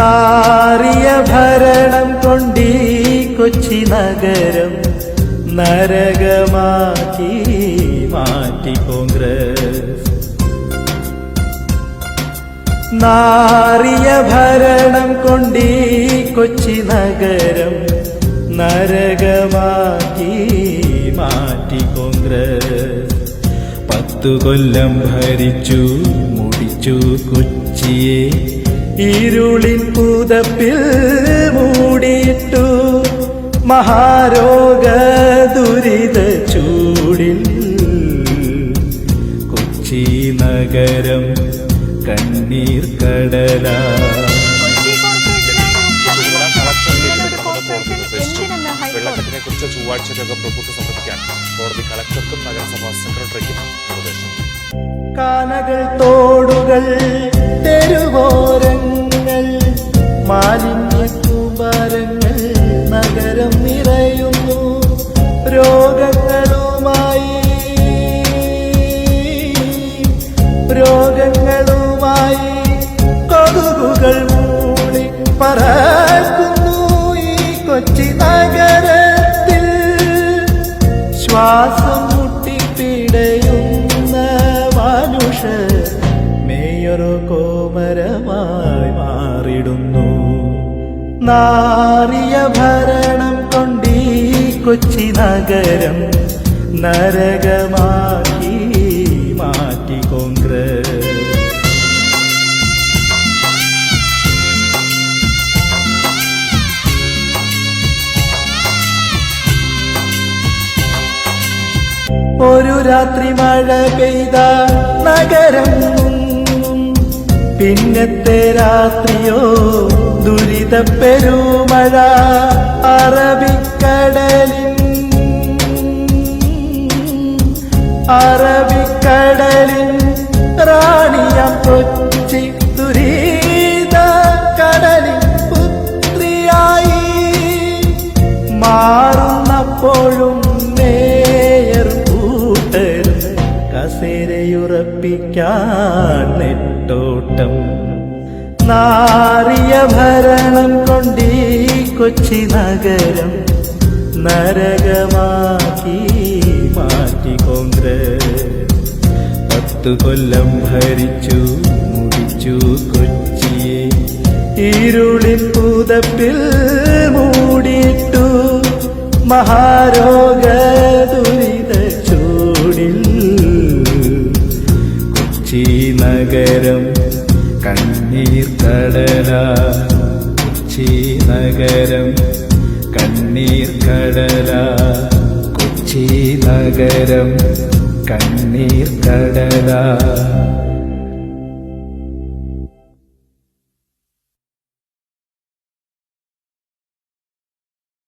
നാറിയ ഭരണം കൊണ്ടീ കൊച്ചി നഗരം നരകമാക്കി മാറ്റി കോൺഗ്രസ്. നാറിയ ഭരണം കൊണ്ടീ കൊച്ചി നഗരം നരകമാക്കി മാറ്റി കോൺഗ്രസ്. പത്തു കൊല്ലം ഭരിച്ചു മുടിച്ചു കൊച്ചിയെ ഇരുളിൻ പുതപ്പിൽ മൂടിയിട്ടു മഹാരോഗ ദുരിത ചൂടിൽ. കൊച്ചി നഗരം കണ്ണീർ കടല. കൊച്ചി കോർപ്പറേഷനായി രൂപീകരിക്കുന്ന ഒരു കോർപ്പറേഷൻ എന്തിനെന്ന് ഹൈക്കോടതി വെള്ളക്കെട്ടിനെ കുറിച്ച് ചൊവ്വാഴ്ചക്കകം റിപ്പോർട്ട് സമർപ്പിക്കാൻ കോടതി കളക്ടർക്കും നഗരസഭാ സെക്രട്ടറിക്കും നിർദ്ദേശം. കാനകൾ തോടുകൾ തെരുവോരങ്ങൾ കൂമ്പാരങ്ങൾ നഗരം നിറയുന്നു. രോഗങ്ങളുമായി രോഗങ്ങളുമായി കൊതുകുകൾ മൂടി പറക്കുന്നു ഈ കൊച്ചി നഗരത്തിൽ. ശ്വാസം മുട്ടിപ്പിടയുന്ന മനുഷ്യർ മേയൊരു കോമരമായി മാറിടുന്നു നാറിയ ഭരണം കൊണ്ടീ കൊച്ചി നഗരം നരകമാക്കി മാറ്റി കോൺഗ്രസ് ഒരു രാത്രി മഴ പെയ്ത നഗരം. പിന്നത്തെ രാത്രിയോ പെരുമഴ അറബിക്കടലിൻ അറബിക്കടലിൻ റാണിയം കൊച്ചി തുരീത കടലിൻ പുത്രിയായി. മാറുന്നപ്പോഴും നേയർ കൂട്ടരുത് കസേരയുറപ്പിക്കാൻ നെട്ടോട്ടം നാറിയ ഭരണം കൊണ്ടീ കൊച്ചി നഗരം നരകമാക്കി മാറ്റിക്കൊണ്ട് പത്തു കൊല്ലം ഭരിച്ചു മുടിച്ചു കൊച്ചിയെ. ഇരുളിൻ പൂതപ്പിൽ മൂടിയിട്ടു മഹാരോഗ കടല നഗരം കണ്ണീർ കടല കൊച്ചി നഗരം കണ്ണീർ കടല